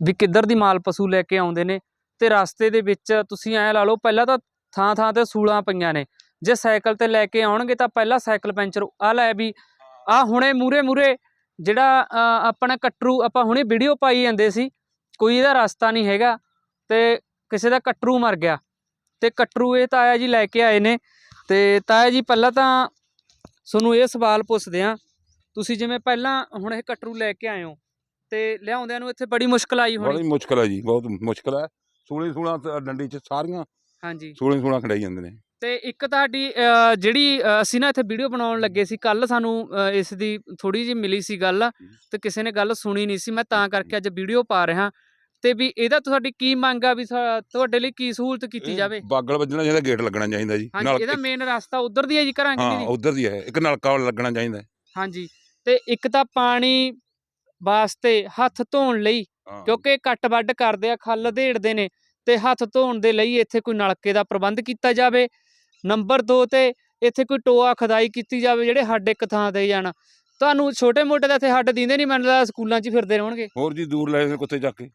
ਵੀ ਕਿੱਧਰ ਦੀ ਮਾਲ ਪਸ਼ੂ ਲੈ ਕੇ ਆਉਂਦੇ ਨੇ ਤੇ ਰਸਤੇ ਦੇ ਵਿੱਚ ਤੁਸੀਂ ਐ ਲਾ ਲਓ, ਪਹਿਲਾਂ ਤਾਂ ਥਾਂ ਥਾਂ ਤੇ ਸੂਲਾਂ ਪਈਆਂ ਨੇ। ਜੇ ਸਾਈਕਲ ਤੇ ਲੈ ਕੇ ਆਉਣਗੇ ਤਾਂ ਪਹਿਲਾਂ ਸਾਈਕਲ ਪੈਂਚਰ ਆ ਲੈ ਵੀ ਆ ਹੁਣੇ ਮੂਰੇ ਮੂਰੇ ਜਿਹੜਾ ਆਪਣਾ ਕਟਰੂ, ਆਪਾਂ ਹੁਣੇ ਵੀਡੀਓ ਪਾਈ ਜਾਂਦੇ ਸੀ, ਕੋਈ ਇਹਦਾ ਰਸਤਾ ਨਹੀਂ ਹੈਗਾ ਤੇ ਕਿਸੇ ਦਾ ਕਟਰੂ ਮਰ ਗਿਆ। ਤੇ ਕਟਰੂ ਇਹ ਤਾਇਆ ਜੀ ਲੈ ਕੇ ਆਏ ਨੇ ਤੇ ਤਾਇਆ ਜੀ ਪਹਿਲਾਂ ਤਾਂ ਤੁਹਾਨੂੰ ਇਹ ਸਵਾਲ ਪੁੱਛਦੇ ਆ ਤੁਸੀਂ ਜਿਵੇਂ ਪਹਿਲਾਂ ਹੁਣ ਇਹ ਕਟਰੂ ਲੈ ਕੇ ਆਏ ਹੋ ਤੇ ਲਿਆਉਂਦਿਆਂ ਨੂੰ ਇੱਥੇ ਬੜੀ ਮੁਸ਼ਕਲ ਆਈ ਬੜੀ ਹੋਣੀ ਮੁਸ਼ਕਲ ਹੈ ਜੀ ਬਹੁਤ ਮੁਸ਼ਕਲ ਹੈ ਸੂਲੀ ਸੂਲਾਂ ਤੇ ਡੰਡੀ 'ਚ ਸਾਰੀਆਂ ਹਾਂਜੀ। ਸੂਲੀ ਸੂਲਾਂ ਖੜਾਈ ਜਾਂਦੇ ਨੇ। ਤੇ ਇੱਕ ਤੁਹਾਡੀ ਅ, ਜਿਹੜੀ ਅ, ਅਸੀਂ ਨਾ ਇੱਥੇ ਵੀਡੀਓ ਬਣਾਉਣ ਲੱਗੇ ਸੀ ਕੱਲ ਸਾਨੂੰ ਅ, ਇਸ ਦੀ ਥੋੜੀ ਜਿਹੀ ਮਿਲੀ ਸੀ ਗੱਲ ਤੇ ਕਿਸੇ ਨੇ ਗੱਲ ਸੁਣੀ ਨਹੀਂ ਸੀ ਮੈਂ ਤਾਂ ਕਰਕੇ ਅੱਜ ਵੀਡੀਓ ਪਾ ਰਿਹਾ। ਤੇ ਵੀ ਇਹਦਾ ਤੁਹਾਡੀ ਕੀ ਮੰਗ ਆ ਵੀ ਸਾ- ਤੁਹਾਡੇ ਲਈ ਕੀ ਸਹੂਲਤ ਕੀਤੀ ਇਹ ਜਾਵੇ? ਬਾਗਲ ਵੱਜਣਾ ਚਾਹੀਦਾ ਗੇਟ ਲੱਗਣਾ ਚਾਹੀਦਾ ਜੀ ਹਾਂਜੀ ਇਹਦਾ ਮੇਨ ਰਸਤਾ ਉਧਰ ਦੀ ਹੈ ਜੀ ਘਰਾਂ ਹਾਂ ਉਧਰ ਦੀ ਹੈ ਇੱਕ ਨਲਕਾ ਲੱਗਣਾ ਚਾਹੀਦਾ। ਹੈ। ਹਾਂਜੀ ਤੇ ਇੱਕ ਤਾਂ ਪਾਣੀ ਵਾਸਤੇ ਹੱਥ ਧੋਣ ਲਈ। ਕਿਉਂਕਿ ਕੱਟ ਵੱਢ ਕਰਦੇ ਆ ਖੱਲ ਦੇੜਦੇ ਨੇ ਤੇ ਹੱਥ ਧੋਣ ਦੇ ਲਈ ਇੱਥੇ ਕੋਈ ਨਲਕੇ ਦਾ ਪ੍ਰਬੰਧ ਕੀਤਾ ਜਾਵੇ। ਨੰਬਰ 2 ਤੇ ਇੱਥੇ ਕੋਈ ਟੋਆ ਖਦਾਈ ਕੀਤੀ ਜਾਵੇ ਜਿਹੜੇ ਹੱਡ ਇੱਕ ਥਾਂ ਤੇ ਜਾਣ। ਤੁਹਾਨੂੰ ਛੋਟੇ ਮੋਟੇ ਤਾਂ ਇੱਥੇ ਹੱਡ ਦਿੰਦੇ ਨਹੀਂ ਮੈਨੂੰ ਲੱਗਦਾ ਸਕੂਲਾਂ 'ਚ ਫਿਰਦੇ ਰਹਿਣਗੇ। ਹੋਰ ਜੀ ਦੂਰ ਲੈ ਜਾਂਦੇ ਕੁੱਤੇ ਚੱਕ ਕੇ।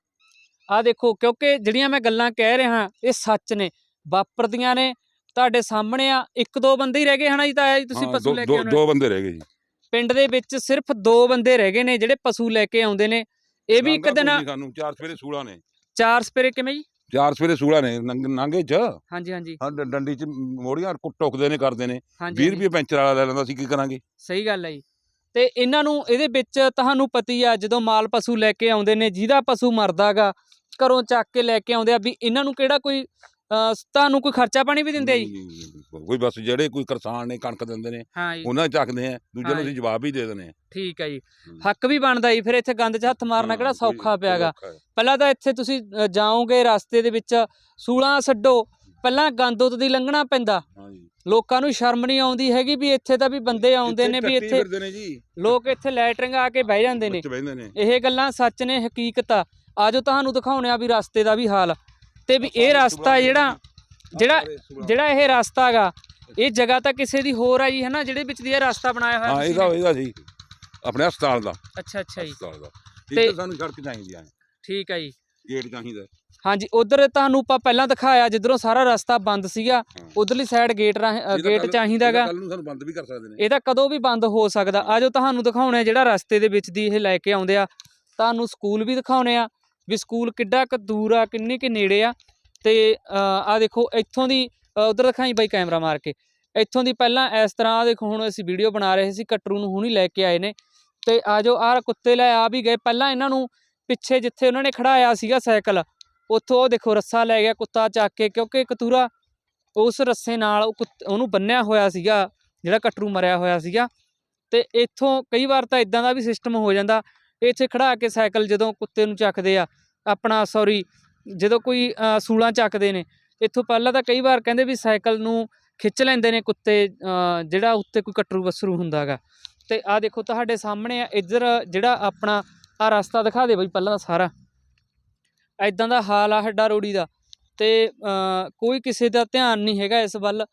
ਆ ਦੇਖੋ ਕਿਉਂਕਿ ਜਿਹੜੀਆਂ ਮੈਂ ਗੱਲਾਂ ਕਹਿ ਰਿਹਾ ਇਹ ਸੱਚ ਨੇ ਵਾਪਰਦੀਆਂ ਨੇ ਤੁਹਾਡੇ ਸਾਹਮਣੇ ਆ ਇੱਕ ਦੋ ਬੰਦੇ ਹੀ ਰਹਿ ਗਏ ਹਨਾ ਜੀ ਤਾਂ ਜੀ ਤੁਸੀਂ ਪਸ਼ੂ ਦੋ- ਲੈ ਕੇ ਦੋ- ਆਉਣੇ। ਦੋ ਬੰਦੇ ਰਹਿ ਗਏ ਜੀ। ਪਿੰਡ ਦੇ ਵਿੱਚ ਸਿਰਫ ਦੋ ਬੰਦੇ ਰਹਿ ਗਏ ਨੇ ਜਿਹੜੇ ਪਸ਼ੂ ਲੈ ਕੇ ਆਉਂਦੇ ਨੇ। ਇਹ ਵੀ ਇੱਕ ਦਿਨ ਸਾਨੂੰ ਚਾਰ ਸਵੇਰੇ ਸੂਲਾਂ ਨੇ। ਚਾਰ ਸਪੇਰੇ ਕਿਵੇਂ ਜੀ? ਚਾਰ ਸਵੇਰੇ ਸੂਲਾਂ ਨੇ ਨੰਗ- 'ਚ। ਹਾਂਜੀ ਹਾਂਜੀ। ਹਾਂ ਡ- ਡੰਡੀ 'ਚ ਮੋੜੀਆਂ ਟੋਕਦੇ ਨੇ ਕਰਦੇ ਨੇ। ਹਾਂਜੀ 20 ਹਾਂਜੀ, ਰੁਪਏ ਪੈਂਚਰ ਵਾਲਾ ਲੈ ਲੈਂਦਾ ਸੀ ਕੀ ਕਰਾਂਗੇ? ਸਹੀ ਗੱਲ ਹੈ ਜੀ। ਤੇ ਇਹਨਾਂ ਨੂੰ ਇਹਦੇ ਵਿੱਚ ਤੁਹਾਨੂੰ ਪਤੀ ਆ ਜਦੋਂ ਮਾਲ ਪਸ਼ੂ ਲੈ ਕੇ ਆਉਂਦੇ ਨੇ ਜਿਹਦਾ ਪਸ਼ੂ ਮਰਦਾਗਾ ਘਰੋਂ ਚੱਕ ਕੇ ਲੈ ਕੇ ਆਉਂਦੇ ਆ ਵੀ ਇਹਨਾਂ ਨੂੰ ਕਿਹੜਾ ਕੋਈ ਅਹ, ਤੁਹਾਨੂੰ ਕੋਈ ਖਰਚਾ ਪਾਣੀ ਵੀ ਦਿੰਦੇ ਆ ਜੀ? ਕੋਈ ਬਸ ਜਿਹੜੇ ਕੋਈ ਕਿਸਾਨ ਨੇ ਕਣਕ ਦਿੰਦੇ ਨੇ ਹਾਂ ਜੀ। ਉਹਨਾਂ ਚੱਕਦੇ ਆ ਦੂਜੇ ਨੂੰ। ਅਸੀਂ ਜਵਾਬ ਵੀ ਦੇ ਦਿੰਦੇ ਆ। ਠੀਕ ਹੈ ਜੀ। ਹੱਕ ਵੀ ਬਣਦਾ ਜੀ ਫਿਰ ਇੱਥੇ ਗੰਦ 'ਚ ਹੱਥ ਮਾਰਨਾ ਕਿਹੜਾ ਸੌਖਾ ਪਿਆਗਾ। ਪਹਿਲਾਂ ਤਾਂ ਇੱਥੇ ਤੁਸੀਂ ਅ, ਜਾਓਗੇ ਰਸਤੇ ਦੇ ਵਿੱਚ ਸੂਲਾਂ ਛੱਡੋ ਪਹਿਲਾਂ ਗੰਦ ਉਤ ਦੀ ਲੰਘਣਾ ਪੈਂਦਾ। ਲੋਕਾਂ ਨੂੰ ਸ਼ਰਮ ਨਹੀਂ ਆਉਂਦੀ ਹੈਗੀ ਵੀ ਇੱਥੇ ਤਾਂ ਵੀ ਬੰਦੇ ਆਉਂਦੇ ਨੇ ਵੀ ਇੱਥੇ ਫਿਰਦੇ ਨੇ ਜੀ। ਲੋਕ ਇੱਥੇ ਲੈਟਰਿੰਗ ਆ ਕੇ ਬਹਿ ਜਾਂਦੇ ਨੇ। ਵਿੱਚ ਬਹਿੰਦੇ ਨੇ। ਇਹ ਗੱਲਾਂ ਸੱਚ ਨੇ ਹਕੀਕਤ ਆ। ਆਜੋ ਤੁਹਾਨੂੰ ਦਿਖਾਉਣੇ ਆ ਵੀ ਰਸਤੇ ਦਾ ਵੀ ਹਾਲ। ਤੇ ਵੀ ਇਹ ਰਸਤਾ ਜਿਹੜਾ ਜਿਹੜਾ ਜਿਹੜਾ ਇਹ ਰਸਤਾ ਹੈਗਾ ਇਹ ਜਗ੍ਹਾ ਤਾਂ ਕਿਸੇ ਦੀ ਹੋਰ ਆ ਜੀ ਹਨਾ ਜਿਹੜੇ ਵਿੱਚ ਦੀ ਇਹ ਰਸਤਾ ਬਣਾਇਆ ਹੋਇਆ ਹਾਂ ਤੁਸੀਂ ਇਹਦਾ ਨੇ। ਇਹਦਾ ਜੀ ਆਪਣੇ ਹਸਪਤਾਲ ਦਾ। ਅੱਛਾ ਅੱਛਾ ਜੀ। ਹਸਪਤਾਲ ਦਾ। ਤੇ- ਇੱਥੇ ਸਾਨੂੰ ਸੜਕ ਚਾਹੀਦੀ ਆ। ਠੀਕ ਆ ਜੀ। ਗੇਟ ਚਾਹੀਦਾ। ਹਾਂਜੀ ਉਧਰ ਤੁਹਾਨੂੰ ਆਪਾਂ ਪਹਿਲਾਂ ਦਿਖਾਇਆ ਜਿੱਧਰੋਂ ਸਾਰਾ ਰਸਤਾ ਬੰਦ ਸੀਗਾ ਹਾਂ। ਉਧਰਲੀ ਸਾਈਡ ਗੇਟ ਰਾਹੀਂ- ਅ, ਗੇਟ ਚਾਹੀਦਾਗਾ ਕੱਲ ਨੂੰ ਸਾਨੂੰ ਬੰਦ ਵੀ ਕਰ ਸਕਦੇ ਨੇ। ਇਹਦਾ ਕਦੋਂ ਵੀ ਬੰਦ ਹੋ ਸਕਦਾ। ਆਜੋ ਤੁਹਾਨੂੰ ਦਿਖਾਉਣੇ ਜਿਹੜਾ ਰਸਤੇ ਦੇ ਵਿੱਚ ਦੀ ਇਹ ਲੈ ਕੇ ਆਉਂਦੇ ਆ। ਤੁਹਾਨੂੰ ਸਕੂਲ ਵੀ ਦਿਖਾਉਣੇ ਆ। ਵੀ ਸਕੂਲ ਕਿੱਡਾ ਕੁ ਦੂਰ ਆ, ਕਿੰਨੇ ਕਿ ਨੇੜੇ ਆ। ਤੇ ਆ ਦੇਖੋ, ਇੱਥੋਂ ਦੀ ਉਧਰ ਦਿਖਾਈ ਬਾਈ ਕੈਮਰਾ ਮਾਰ ਕੇ। ਇੱਥੋਂ ਦੀ ਪਹਿਲਾਂ ਇਸ ਤਰ੍ਹਾਂ ਆ ਦੇਖੋ, ਹੁਣ ਅਸੀਂ ਵੀਡੀਓ ਬਣਾ ਰਹੇ ਸੀ, ਕਟਰੂ ਨੂੰ ਹੁਣੀ ਲੈ ਕੇ ਆਏ ਨੇ। ਤੇ ਜੋ ਆਹ ਕੁੱਤੇ ਲੈ ਆ ਵੀ ਗਏ। ਪਹਿਲਾਂ ਇਹਨਾਂ ਨੂੰ ਪਿੱਛੇ ਜਿੱਥੇ ਉਹਨਾਂ ਨੇ ਖੜਾਇਆ ਸੀਗਾ ਸਾਈਕਲ, ਉੱਥੋਂ ਉਹ ਦੇਖੋ ਰੱਸਾ ਲੈ ਗਿਆ ਕੁੱਤਾ ਚੱਕ ਕੇ, ਕਿਉਂਕਿ ਕਤੂਰਾ ਉਸ ਰੱਸੇ ਨਾਲ ਉਹ ਕੁੱਤ- ਉਹਨੂੰ ਬੰਨਿਆ ਹੋਇਆ ਸੀਗਾ, ਜਿਹੜਾ ਕਟਰੂ ਮਰਿਆ ਹੋਇਆ ਸੀਗਾ। ਤੇ ਇੱਥੋਂ ਕਈ ਵਾਰ ਤਾਂ ਇਦਾਂ ਦਾ ਵੀ ਸਿਸਟਮ ਹੋ ਜਾਂਦਾ ਇੱਥੇ ਖੜਾ ਕੇ ਸਾਈਕਲ ਜਦੋਂ ਕੁੱਤੇ ਨੂੰ ਚੱਕਦੇ ਆ, ਆਪਣਾ ਸੌਰੀ ਜਦੋਂ ਕੋਈ ਸੂਲਾਂ ਚੱਕਦੇ ਨੇ, ਇੱਥੋਂ ਪਹਿਲਾਂ ਤਾਂ ਕਈ ਵਾਰ ਕਹਿੰਦੇ ਵੀ ਸਾਈਕਲ ਨੂੰ ਖਿੱਚ ਲੈਂਦੇ ਨੇ ਕੁੱਤੇ ਜਿਹੜਾ ਉੱਤੇ ਕੋਈ ਕਟਰੂ ਵਸਰੂ ਹੁੰਦਾਗਾ ਤੇ ਆ ਦੇਖੋ ਤੁਹਾਡੇ ਸਾਹਮਣੇ ਆ, ਇੱਧਰ ਜਿਹੜਾ ਆਪਣਾ ਆ ਰਸਤਾ ਦਿਖਾ ਦੇ ਬਈ ਪਹਿਲਾਂ ਤਾਂ ਸਾਰਾ। ਐਦਾਂ ਦਾ ਹਾਲ ਆ ਹੱਡਾ ਰੋੜੀ ਦਾ। ਤੇ ਕੋਈ ਕਿਸੇ ਦਾ ਧਿਆਨ ਨਹੀਂ ਹੈਗਾ ਇਸ ਵੱਲ,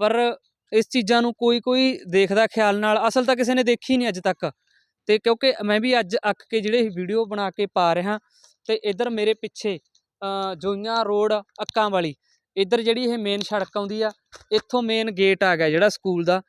ਪਰ ਇਸ ਚੀਜ਼ਾਂ ਨੂੰ ਕੋਈ ਕੋਈ ਦੇਖਦਾ ਖਿਆਲ ਨਾਲ, ਅਸਲ ਤਾਂ ਕਿਸੇ ਨੇ ਦੇਖੀ ਨਹੀਂ ਅੱਜ ਤੱਕ। ਤੇ ਕਿਉਂਕਿ ਮੈਂ ਵੀ ਅੱਜ ਅੱਕ ਕੇ ਜਿਹੜੇ ਵੀਡੀਓ ਬਣਾ ਕੇ ਪਾ ਰਿਹਾ, ਤੇ ਇੱਧਰ ਮੇਰੇ ਪਿੱਛੇ ਜੋਈਆਂ ਰੋਡ ਅੱਕਾਂ ਵਾਲੀ, ਇੱਧਰ ਜਿਹੜੀ ਇਹ ਮੇਨ ਸੜਕ ਆਉਂਦੀ ਆ, ਇੱਥੋਂ ਮੇਨ ਗੇਟ ਆ ਗਿਆ ਜਿਹੜਾ ਸਕੂਲ ਦਾ,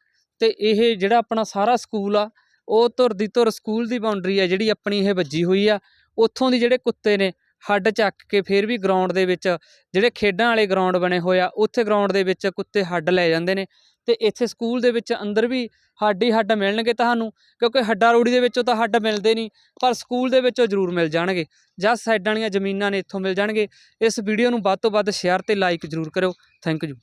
ਤੇ ਇਹ ਜਿਹੜਾ ਆਪਣਾ ਸਾਰਾ ਸਕੂਲ ਆ, ਉਹ ਧੁਰ ਦੀ ਧੁਰ ਸਕੂਲ ਦੀ ਬਾਉਂਡਰੀ ਆ ਜਿਹੜੀ ਆਪਣੀ ਇਹ ਵੱਜੀ ਹੋਈ ਆ, ਉੱਥੋਂ ਦੀ ਜਿਹੜੇ ਕੁੱਤੇ ਨੇ ਹੱਡ ਚੱਕ ਕੇ ਫਿਰ ਵੀ ਗਰਾਊਂਡ ਦੇ ਵਿੱਚ ਜਿਹੜੇ ਖੇਡਾਂ ਵਾਲੇ ਗਰਾਊਂਡ ਬਣੇ ਹੋਏ ਆ, ਉੱਥੇ ਗਰਾਊਂਡ ਦੇ ਵਿੱਚ ਕੁੱਤੇ ਹੱਡ ਲੈ ਜਾਂਦੇ ਨੇ ਅਤੇ ਇੱਥੇ ਸਕੂਲ ਦੇ ਵਿੱਚ ਅੰਦਰ ਵੀ ਹੱਡ ਹੀ ਹੱਡ ਮਿਲਣਗੇ ਤੁਹਾਨੂੰ, ਕਿਉਂਕਿ ਹੱਡਾ ਰੋੜੀ ਦੇ ਵਿੱਚੋਂ ਤਾਂ ਹੱਡ ਮਿਲਦੇ ਨਹੀਂ, ਪਰ ਸਕੂਲ ਦੇ ਵਿੱਚੋਂ ਜ਼ਰੂਰ ਮਿਲ ਜਾਣਗੇ, ਜਾਂ ਸਾਈਡਾਂ ਵਾਲੀਆਂ ਜ਼ਮੀਨਾਂ ਨੇ ਇੱਥੋਂ ਮਿਲ ਜਾਣਗੇ, ਇਸ ਵੀਡੀਓ ਨੂੰ ਵੱਧ ਤੋਂ ਵੱਧ ਸ਼ੇਅਰ ਤੇ ਲਾਈਕ ਜ਼ਰੂਰ ਕਰਿਓ ਥੈਂਕ ਯੂ